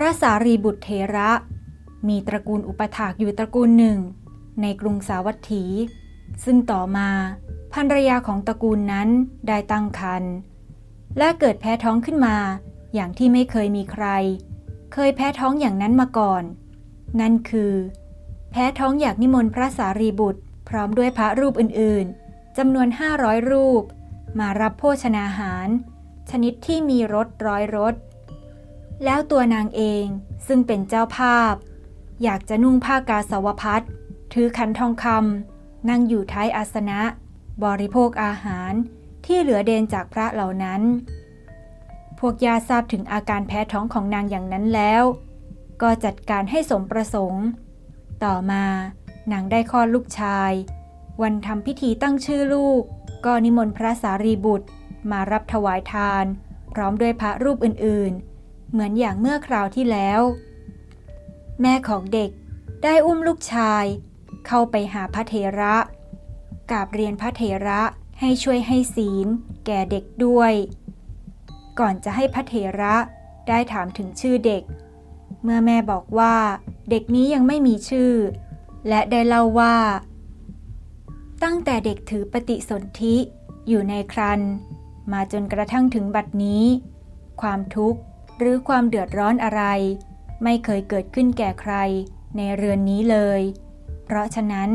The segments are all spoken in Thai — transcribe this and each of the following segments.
ระสารีบุตรเถระ มีตระกูลอุปถากอยู่ตระกูลหนึ่ง ในกรุงสาวัตถี ซึ่งต่อมาภรรยาของตระกูลนั้นได้ตั้งครรภ์และเกิดแพ้ท้องขึ้นมา อย่างที่ไม่เคยมีใคร เคยแพ้ท้องอย่างนั้นมาก่อน นั่นคือ แพ้ท้องอยากนิมนต์พระสารีบุตร พร้อมด้วยพระรูปอื่นๆจำนวน 500 รูป มารับโภชนาหาร ชนิดที่มีรสร้อยรส แล้วตัวนางเองซึ่งเป็นเจ้าภาพ อยากจะนุ่งผ้ากาสาวพัดถือขันทองคำนั่งอยู่ท้ายอาสนะ บริโภคอาหารที่เหลือเดนจากพระเหล่านั้น พวกยาทราบถึงอาการแพ้ท้องของนางอย่างนั้นแล้ว ก็จัดการให้สมประสงค์ ต่อมานางได้คลอดลูกชาย วันทำพิธีตั้งชื่อลูก ก็นิมนต์พระสารีบุตร มารับถวายทาน พร้อมด้วยพระรูปอื่นๆ เหมือนอย่างเมื่อคราวที่แล้ว แม่ของเด็กได้อุ้มลูกชาย เข้าไปหาพระเถระกราบเรียนพระเถระให้ช่วยให้ศีล แก่เด็กด้วย ก่อนจะให้พระเถระได้ถามถึงชื่อเด็ก เมื่อแม่บอกว่า เด็กนี้ยังไม่มีชื่อ และได้เล่าว่า ตั้งแต่เด็กถือปฏิสนธิอยู่ในครันมาจนกระทั่งถึงบัดนี้ ความทุกข์ หรือความเดือดร้อนอะไร ไม่เคยเกิดขึ้นแก่ใครในเรือนนี้เลย เพราะฉะนั้น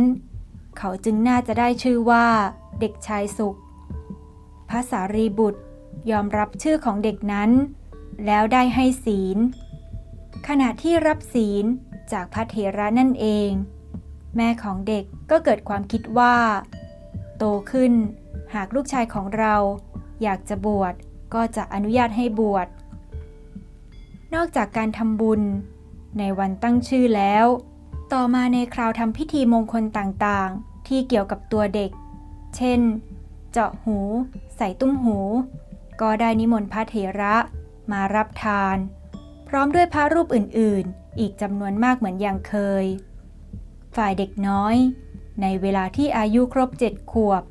เขาจึงน่าจะได้ชื่อว่า เด็กชายสุขพระสารีบุตรยอมรับชื่อของเด็กนั้น แล้วได้ให้ศีล ขณะที่รับศีลจากพระเถระนั่นเอง แม่ของเด็กก็เกิดความคิดว่า โตขึ้น หากลูกชายของเรา อยากจะบวชก็จะอนุญาตให้บวช นอกจากการทำบุญ ในวันตั้งชื่อแล้ว ต่อมาในคราวทำพิธีมงคลต่างๆ ที่เกี่ยวกับตัวเด็ก เช่น เจาะหู ใส่ตุ้มหู ก็ได้นิมนต์พระเถระมารับทาน พร้อมด้วยพระรูปอื่นๆ อีกจำนวนมากเหมือนอย่างเคย ฝ่ายเด็กน้อย ในเวลาที่อายุครบเจ็ดขวบ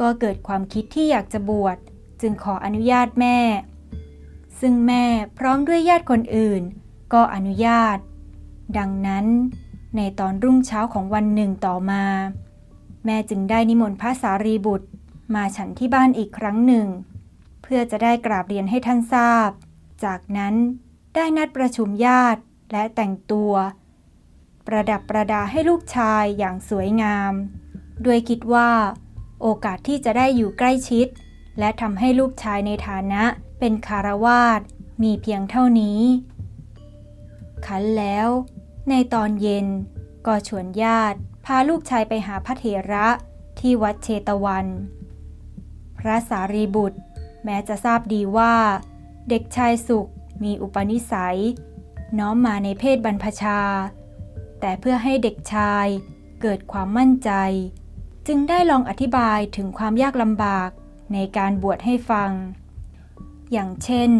ก็เกิดความคิดที่อยากจะบวช จึงขออนุญาตแม่ ซึ่งแม่พร้อมด้วยญาติคนอื่น ก็อนุญาต ดังนั้น ในตอนรุ่งเช้าของวันหนึ่งต่อมา แม่จึงได้นิมนต์พระสารีบุตรมาฉันที่บ้านอีกครั้งหนึ่ง เพื่อจะได้กราบเรียนให้ท่านทราบ จากนั้นได้นัดประชุมญาติและแต่งตัว ประดับประดาให้ลูกชายอย่างสวยงาม ด้วยคิดว่า โอกาสที่จะได้อยู่ใกล้ชิด และทำให้ลูกชายในฐานะเป็นคารวาสมีเพียงเท่านี้ ขันแล้ว ในตอนเย็นก็ชวนญาติพาลูกชายไปหาพระเถระที่วัดเชตวัน พระสารีบุตร แม้จะทราบดีว่า เด็กชายสุขมีอุปนิสัย น้อมมาในเพศบรรพชา แต่เพื่อให้เด็กชายเกิดความมั่นใจ จึงได้ลองอธิบายถึงความยากลำบาก ในการบวชให้ฟัง อย่างเช่น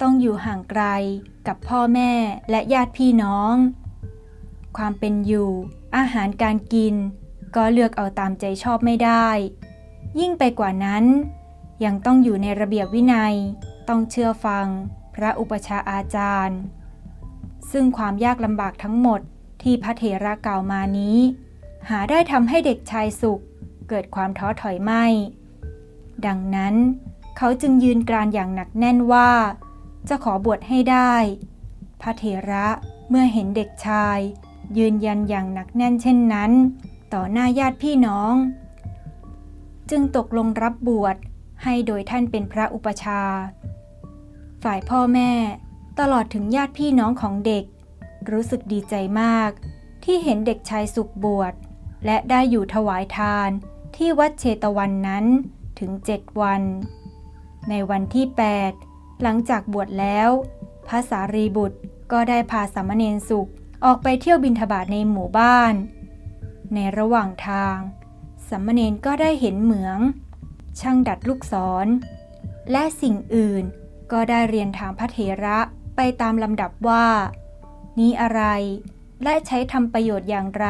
ต้องอยู่ห่างไกลกับพ่อแม่และญาติพี่น้อง ความเป็นอยู่ อาหารการกิน ก็เลือกเอาตามใจชอบไม่ได้ ยิ่งไปกว่านั้น ยังต้องอยู่ในระเบียบวินัย ต้องเชื่อฟัง พระอุปชฌาย์อาจารย์ ซึ่งความยากลำบากทั้งหมดที่พระเถระกล่าวมานี้ หาได้ทำให้เด็กชายสุขเกิดความท้อถอยไม่ ดังนั้น เขาจึงยืนกรานอย่างหนักแน่นว่า จะขอบวชให้ได้ พระเถระเมื่อเห็นเด็กชาย ยืนยันอย่างหนักแน่นเช่นนั้น ต่อหน้าญาติพี่น้อง จึงตกลงรับบวชให้โดยท่านเป็นพระอุปชา ฝ่ายพ่อแม่ตลอดถึงญาติพี่น้องของเด็ก รู้สึกดีใจมาก ที่เห็นเด็กชายสุขบวชและได้อยู่ถวายทานที่วัดเชตวันนั้น ถึงเจ็ดวัน ในวันที่ 8 หลังจากบวชแล้วพระสารีบุตรก็ได้พาสามเณรสุขออกไปเที่ยวบินทบาทในหมู่บ้าน ในระหว่างทางสามเณรก็ได้เห็นเหมือง ช่างดัดลูกศร และสิ่งอื่นก็ได้เรียนถามพระเถระไปตามลำดับว่า นี้อะไร และใช้ทำประโยชน์อย่างไร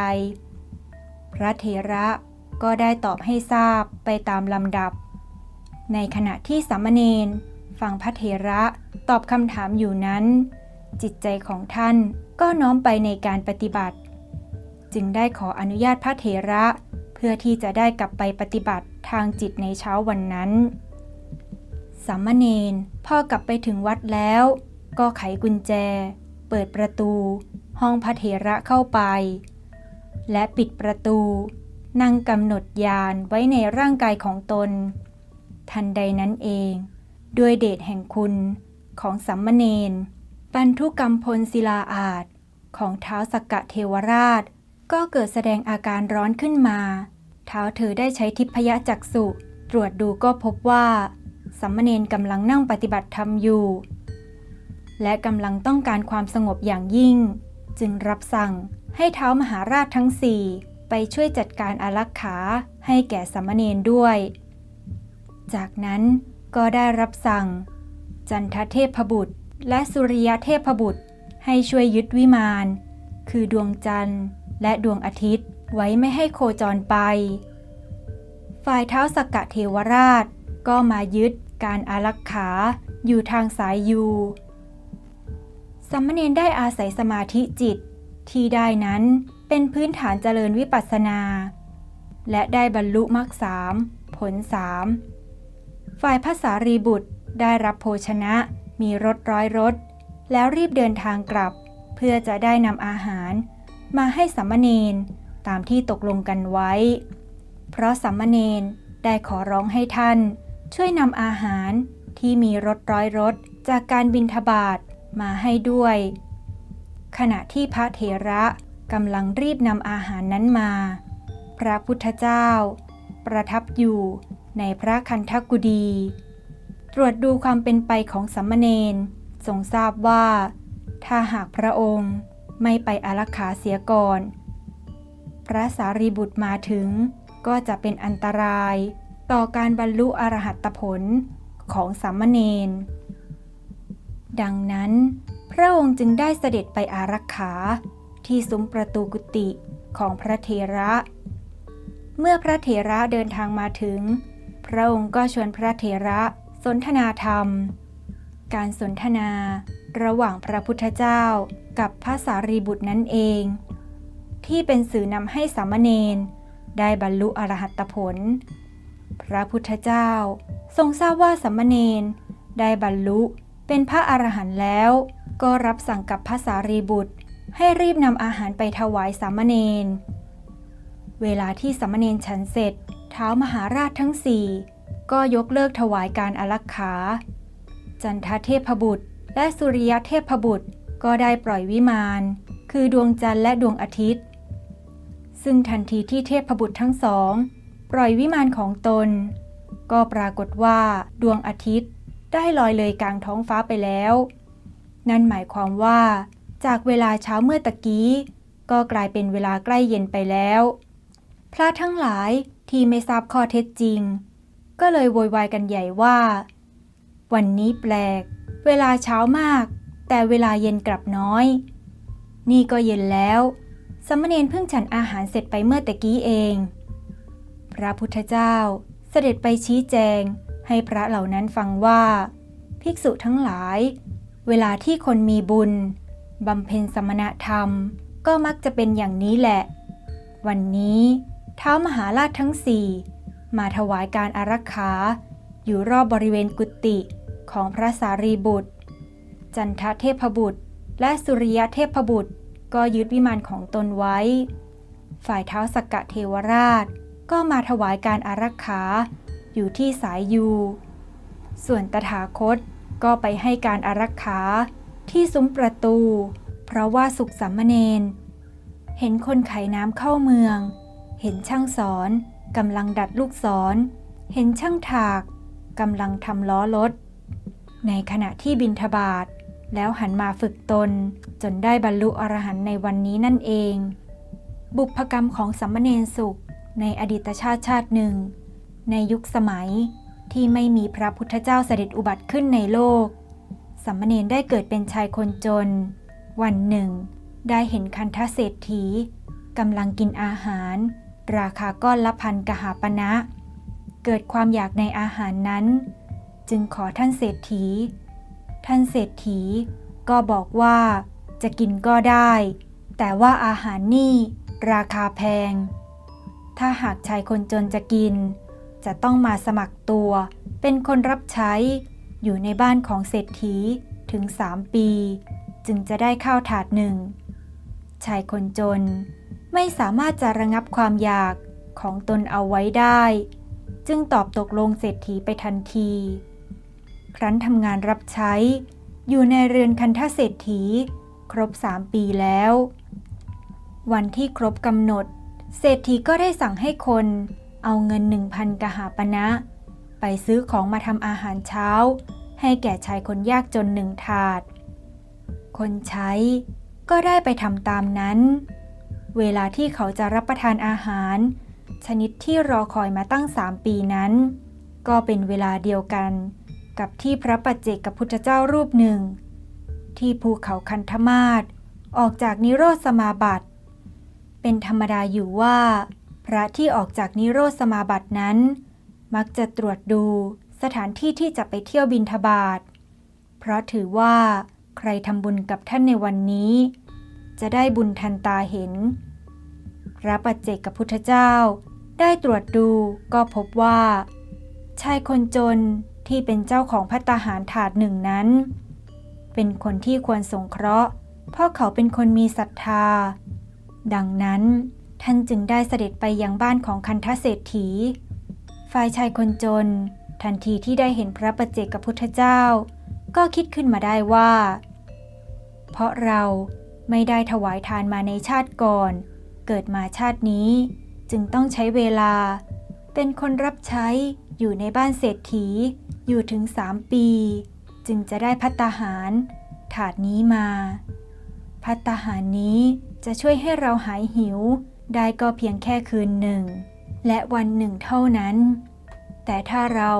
พระเถระ ก็ได้ตอบให้ทราบไปตามลำดับ ในขณะที่สามเณรฟังพระเถระตอบคำถามอยู่นั้น จิตใจของท่านก็น้อมไปในการปฏิบัติ จึงได้ขออนุญาตพระเถระเพื่อที่จะได้กลับไปปฏิบัติทางจิตในเช้าวันนั้นสามเณรพอกลับไปถึงวัดแล้ว ก็ไขกุญแจ เปิดประตู ห้องพระเถระเข้าไป และปิดประตู นั่งกำหนดยานไว้ในร่างกายของตน ทันใดนั้นเอง ด้วยเดชแห่งคุณของสัมมเนนปันทุกรรมพลศิลาอาจของเท้าสกกะเทวราช ก็เกิดแสดงอาการร้อนขึ้นมา เท้าเธอได้ใช้ทิพยจักษุตรวจดูก็พบว่าสัมมเนนกำลังนั่งปฏิบัติธรรมอยู่ และกำลังต้องการความสงบอย่างยิ่ง จึงรับสั่งให้เท้ามหาราชทั้งสี่ ไปช่วยจัดการอารักขาให้แก่สมมเนนด้วย จากนั้นก็ได้รับสั่ง จันทเทพบุตร และสุริยเทพบุตร ให้ช่วยยึดวิมาน คือดวงจันทร์และดวงอาทิตย์ไว้ไม่ให้โคจรไป ฝ่ายเท้าสกกะเทวราชก็มายึดการอารักขาอยู่ทางสายยูสัมมเนนได้อาศัยสมาธิจิตที่ได้นั้น เป็นพื้นฐานเจริญวิปัสสนา และได้บรรลุมรรคสามผลสามฝ่ายภาษารีบุตรได้รับโภชนะ มีรถร้อยรถ แล้วรีบเดินทางกลับ เพื่อจะได้นำอาหาร มาให้สัมมเนนตามที่ตกลงกันไว้ เพราะสัมมเนนได้ขอร้องให้ท่าน ช่วยนำอาหารที่มีรถร้อยรถจากการบินทบาทมาให้ด้วย ขณะที่พระเถระ กำลังรีบนำอาหารนั้นมา พระพุทธเจ้า ประทับอยู่ในพระคันธกุดี ตรวจดูความเป็นไปของสัมมเนนทรงทราบว่า ถ้าหากพระองค์ไม่ไปอารักขาเสียก่อน พระสารีบุตรมาถึงก็จะเป็นอันตรายต่อการบรรลุอรหัตผลของสัมมเนนดังนั้น พระองค์จึงได้เสด็จไปอารักขา ที่ซุ้มประตูกุฏิของพระเถระ เมื่อพระเถระเดินทางมาถึง พระองค์ก็ชวนพระเถระสนทนาธรรม การสนทนาระหว่างพระพุทธเจ้ากับพระสารีบุตรนั่นเอง ที่เป็นสื่อนำให้สามเณรได้บรรลุอรหัตผล พระพุทธเจ้าทรงทราบว่าสามเณรได้บรรลุเป็นพระอรหันต์แล้ว ก็รับสั่งกับพระสารีบุตร ให้รีบนำอาหารไปถวายสามเณร เวลาที่สามเณรฉันเสร็จ เท้ามหาราชทั้งสี่ก็ยกเลิกถวายการอารักขา จันทเทพบุตร และสุริยเทพบุตรก็ได้ปล่อยวิมาน คือดวงจันทร์และดวงอาทิตย์ ซึ่งทันทีที่เทพบุตรทั้งสอง ปล่อยวิมานของตน ก็ปรากฏว่าดวงอาทิตย์ได้ลอยเลยกลางท้องฟ้าไปแล้ว นั่นหมายความว่า จากเวลาเช้าเมื่อตะกี้ ก็กลายเป็นเวลาใกล้เย็นไปแล้ว พระทั้งหลายที่ไม่ทราบข้อเท็จจริง ก็เลยโวยวายกันใหญ่ว่า วันนี้แปลก เวลาเช้ามาก แต่เวลาเย็นกลับน้อย นี่ก็เย็นแล้ว สมณเณรเพิ่งฉันอาหารเสร็จไปเมื่อตะกี้เอง พระพุทธเจ้าเสด็จไปชี้แจง ให้พระเหล่านั้นฟังว่า ภิกษุทั้งหลาย เวลาที่คนมีบุญ บำเพ็ญสมณธรรมก็มักจะเป็นอย่างนี้แหละ วันนี้เท้ามหาราชทั้งสี่มาถวายการอารักขา อยู่รอบบริเวณกุฏิของพระสารีบุตร จันทเทพบุตร และสุริยเทพบุตร ก็ยึดวิมานของตนไว้ ฝ่ายเท้าสกกะเทวราช ก็มาถวายการอารักขาอยู่ที่สายยู ส่วนตถาคตก็ไปให้การอารักขา ที่ซุ้มประตู เพราะว่าสุขสัมมเนนเห็นคนไขน้ำเข้าเมือง เห็นช่างสอนกำลังดัดลูกศร เห็นช่างถากกำลังทำล้อรถ ในขณะที่บินทบาทแล้วหันมาฝึกตนจนได้บรรลุอรหันต์ในวันนี้นั่นเอง บุพกรรมของสัมมเนนสุขในอดีตชาติชาติหนึ่ง ในยุคสมัยที่ไม่มีพระพุทธเจ้าเสด็จอุบัติขึ้นในโลก สัมมเนนได้เกิดเป็นชายคนจน วันหนึ่ง ได้เห็นคันทเศรษฐีกำลังกินอาหาร ราคาก้อนละพันกหาปณะเกิดความอยากในอาหารนั้น จึงขอท่านเศรษฐี ท่านเศรษฐีก็บอกว่า จะกินก็ได้ แต่ว่าอาหารนี่ราคาแพง ถ้าหากชายคนจนจะกิน จะต้องมาสมัครตัว เป็นคนรับใช้ อยู่ในบ้านของเศรษฐีถึงสามปี จึงจะได้ข้าวถาดหนึ่ง ชายคนจนไม่สามารถจะระงับความอยากของตนเอาไว้ได้ จึงตอบตกลงเศรษฐีไปทันที ครั้นทำงานรับใช้ อยู่ในเรือนคันทเศรษฐี ครบสามปีแล้ว วันที่ครบกำหนด เศรษฐีก็ได้สั่งให้คนเอาเงินหนึ่งพันกหาปณะ ไปซื้อของมาทำอาหารเช้า ให้แก่ชายคนยากจนหนึ่งถาด คนใช้ก็ได้ไปทำตามนั้น เวลาที่เขาจะรับประทานอาหาร ชนิดที่รอคอยมาตั้งสามปีนั้น ก็เป็นเวลาเดียวกัน กับที่พระปัจเจกพุทธเจ้ารูปหนึ่ง ที่ภูเขาคันธมาศออกจากนิโรธสมาบัติ เป็นธรรมดาอยู่ว่า พระที่ออกจากนิโรธสมาบัตินั้น มักจะตรวจดูสถานที่ที่จะไปเที่ยวบินทบาท เพราะถือว่าใครทำบุญกับท่านในวันนี้ จะได้บุญทันตาเห็น พระปัจเจกพุทธเจ้าได้ตรวจดูก็พบว่า ชายคนจนที่เป็นเจ้าของพัตตาหารถาดหนึ่งนั้น เป็นคนที่ควรสงเคราะห์ เพราะเขาเป็นคนมีศรัทธา ดังนั้นท่านจึงได้เสด็จไปยังบ้านของคันทเศรษฐี ฝ่ายชายคนจน ทันทีที่ได้เห็นพระปัจเจกพุทธเจ้า ก็คิดขึ้นมาได้ว่า เพราะเราไม่ได้ถวายทานมาในชาติก่อน เกิดมาชาตินี้จึงต้องใช้เวลา เป็นคนรับใช้อยู่ในบ้านเศรษฐี อยู่ถึงสามปี จึงจะได้พัตาหาร ถาดนี้มา พัตาหารนี้จะช่วยให้เราหายหิว ได้ก็เพียงแค่คืนหนึ่ง และวันหนึ่งเท่านั้น แต่ถ้าเรา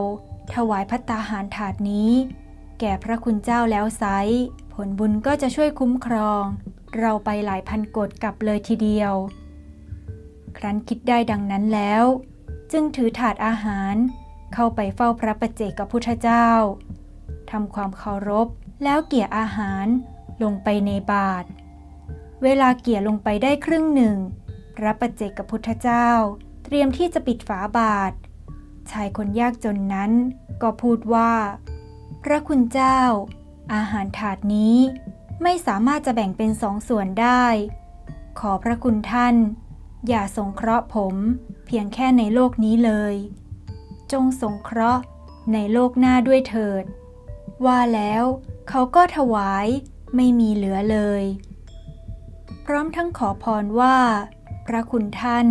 ถวายพัตตาหารถาดนี้ แก่พระคุณเจ้าแล้วไซผลบุญก็จะช่วยคุ้มครอง เราไปหลายพันกดกลับเลยทีเดียว ครั้นคิดได้ดังนั้นแล้ว จึงถือถาดอาหารเข้าไปเฝ้าพระประเจกพุทธเจ้าทำความเคารพแล้วเกี่ยอาหารลงไปในบาตรเวลาเกี่ยลงไปได้ครึ่งหนึ่ง พระประเจกพุทธเจ้า เตรียมที่จะปิดฝาบาตรชายคนยากจนนั้นก็พูดว่า พระคุณเจ้า อาหารถาดนี้ไม่สามารถจะแบ่งเป็นสองส่วนได้ ขอพระคุณท่าน อย่าสงเคราะห์ผมเพียงแค่ในโลกนี้เลย จงสงเคราะห์ในโลกหน้าด้วยเถิด ว่าแล้วเขาก็ถวายไม่มีเหลือเลย พร้อมทั้งขอพรว่า พระคุณท่าน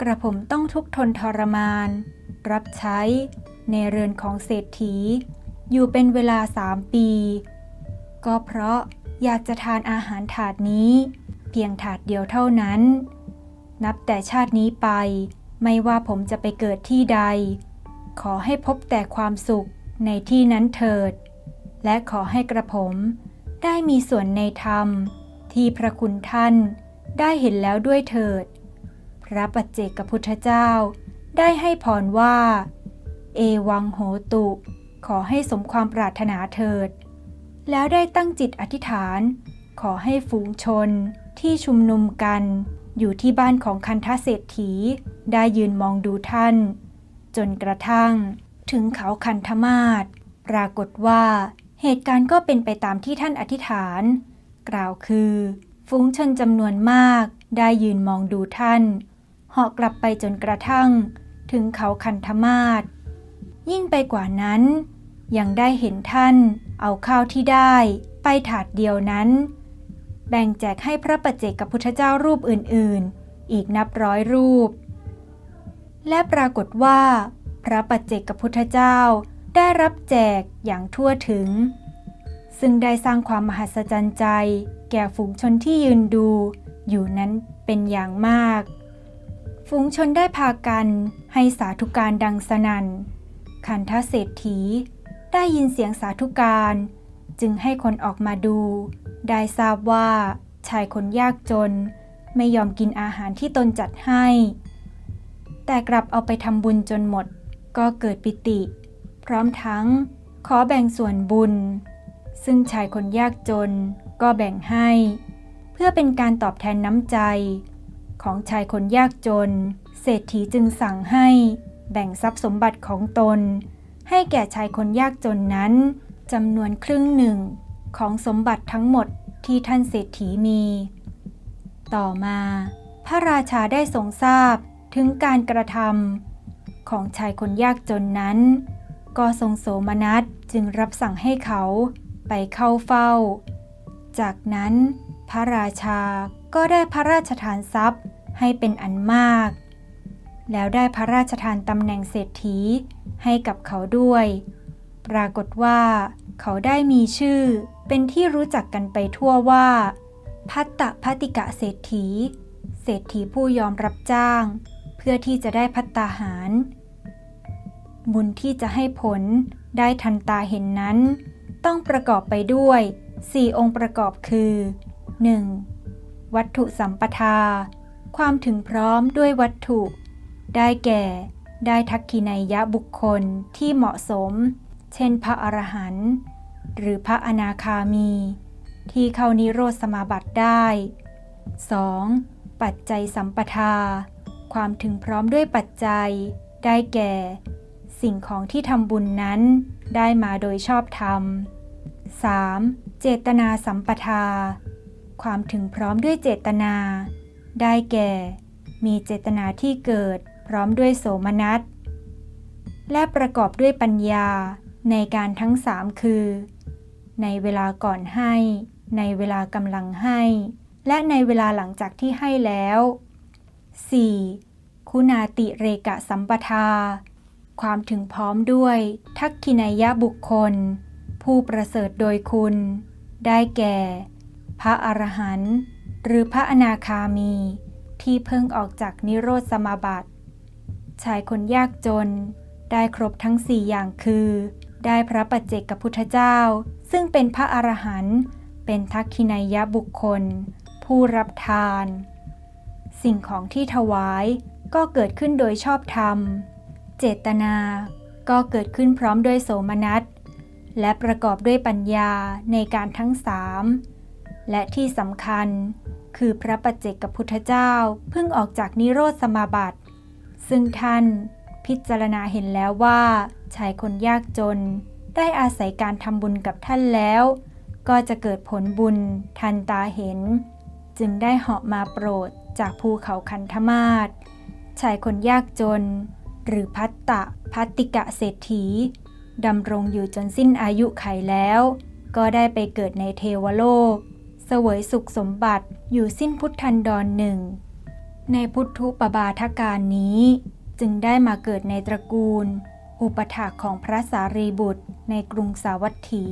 กระผมต้องทุกทนทรมาน รับใช้ในเรือนของเศรษฐี อยู่เป็นเวลาสามปี ก็เพราะอยากจะทานอาหารถาดนี้ เพียงถาดเดียวเท่านั้น นับแต่ชาตินี้ไป ไม่ว่าผมจะไปเกิดที่ใด ขอให้พบแต่ความสุขในที่นั้นเถิด และขอให้กระผมได้มีส่วนในธรรม ที่พระคุณท่านได้เห็นแล้วด้วยเถิด พระปัจเจกพุทธเจ้า ได้ให้พรว่า เอวังโหตุ ขอให้สมความปรารถนาเถิด แล้วได้ตั้งจิตอธิษฐาน ขอให้ฝูงชนที่ชุมนุมกัน อยู่ที่บ้านของคันทเศรษฐี ได้ยืนมองดูท่าน จนกระทั่ง ถึงเขาคันธมาศปรากฏว่า เหตุการณ์ก็เป็นไปตามที่ท่านอธิษฐาน กล่าวคือ ฝูงชนจำนวนมากได้ยืนมองดูท่าน เหาะกลับไปจนกระทั่ง ถึงเขาคันธมาศยิ่งไปกว่านั้น ยังได้เห็นท่านเอาข้าวที่ได้ ไปถาดเดียวนั้น แบ่งแจกให้พระปัจเจกพุทธเจ้ารูปอื่นๆ อีกนับร้อยรูป และปรากฏว่า พระปัจเจกพุทธเจ้าได้รับแจกอย่างทั่วถึง ซึ่งได้สร้างความมหัศจรรย์ใจ แก่ฝูงชนที่ยืนดูอยู่นั้นเป็นอย่างมาก ฝูงชนได้พากันให้สาธุการดังสนัน่นคันทเศรษฐีได้ยินเสียงสาธุการ จึงให้คนออกมาดู ได้ทราบว่าชายคนยากจน ไม่ยอมกินอาหารที่ตนจัดให้ แต่กลับเอาไปทำบุญจนหมดก็เกิดปิติ พร้อมทั้งขอแบ่งส่วนบุญ ซึ่งชายคนยากจนก็แบ่งให้ เพื่อเป็นการตอบแทนน้ำใจ ของชายคนยากจน เศรษฐีจึงสั่งให้แบ่งทรัพย์สมบัติของตน ให้แก่ชายคนยากจนนั้นจำนวนครึ่งหนึ่งของสมบัติทั้งหมดที่ท่านเศรษฐีมี ต่อมา พระราชาได้ทรงทราบถึงการกระทำของชายคนยากจนนั้น ก็ทรงโสมนัสจึงรับสั่งให้เขาไปเข้าเฝ้า จากนั้น พระราชาก็ได้พระราชทานทรัพย์ ให้เป็นอันมาก แล้วได้พระราชทานตำแหน่งเศรษฐีให้กับเขาด้วย ปรากฏว่า เขาได้มีชื่อเป็นที่รู้จักกันไปทั่วว่าพัตตพัติกะเศรษฐี เศรษฐีผู้ยอมรับจ้าง เพื่อที่จะได้พัตตาหาร บุญที่จะให้ผลได้ทันตาเห็นนั้น ต้องประกอบไปด้วย 4 องค์ประกอบคือ 1. วัตถุสัมปทา ความถึงพร้อมด้วยวัตถุ ได้แก่ ได้ทักขินัยยะบุคคลที่เหมาะสม เช่น พระอรหันต์หรือพระอนาคามี ที่เข้านิโรธสมาบัติได้ 2. ปัจจัยสัมปทา ความถึงพร้อมด้วยปัจจัย ได้แก่ สิ่งของที่ทำบุญนั้น ได้มาโดยชอบธรรม 3. เจตนาสัมปทา ความถึงพร้อมด้วยเจตนา ได้แก่ มีเจตนาที่เกิดพร้อมด้วยโสมนัส และประกอบด้วยปัญญาในการทั้งสามคือ ในเวลาก่อนให้ ในเวลากำลังให้ และในเวลาหลังจากที่ให้แล้ว 4. คุณาติเรกะสัมปทา ความถึงพร้อมด้วย ทักขินัยยะบุคคล ผู้ประเสริฐโดยคุณ ได้แก่ พระอรหันต์ หรือพระอนาคามี ที่เพิ่งออกจากนิโรธสมาบัติชายคนยากจน ได้ครบทั้งสี่อย่างคือ ได้พระปัจเจกกพุทธเจ้า ซึ่งเป็นพระอรหันต์เป็นทักขินัยยะบุคคล ผู้รับทาน สิ่งของที่ถวายก็เกิดขึ้นโดยชอบธรรม เจตนา ก็เกิดขึ้นพร้อมด้วยโสมนัส และประกอบด้วยปัญญาในการทั้งสาม และที่สำคัญ คือพระปัจเจกกับพุทธเจ้าเพิ่งออกจากนิโรธสมาบัติ ซึ่งท่านพิจารณาเห็นแล้วว่าชายคนยากจน ได้อาศัยการทำบุญกับท่านแล้ว ก็จะเกิดผลบุญทันตาเห็น จึงได้เหาะมาโปรดจากภูเขาคันธมาศชายคนยากจน หรือพัตตะพัตติกะเศรษฐีดำรงอยู่จนสิ้นอายุไขแล้ว ก็ได้ไปเกิดในเทวโลก เสวยสุขสมบัติอยู่สิ้นพุทธันดรหนึ่ง ในพุทธุปบาทการนี้จึงได้มาเกิดในตระกูล อุปถากของพระสารีบุตรในกรุงสาวัตถี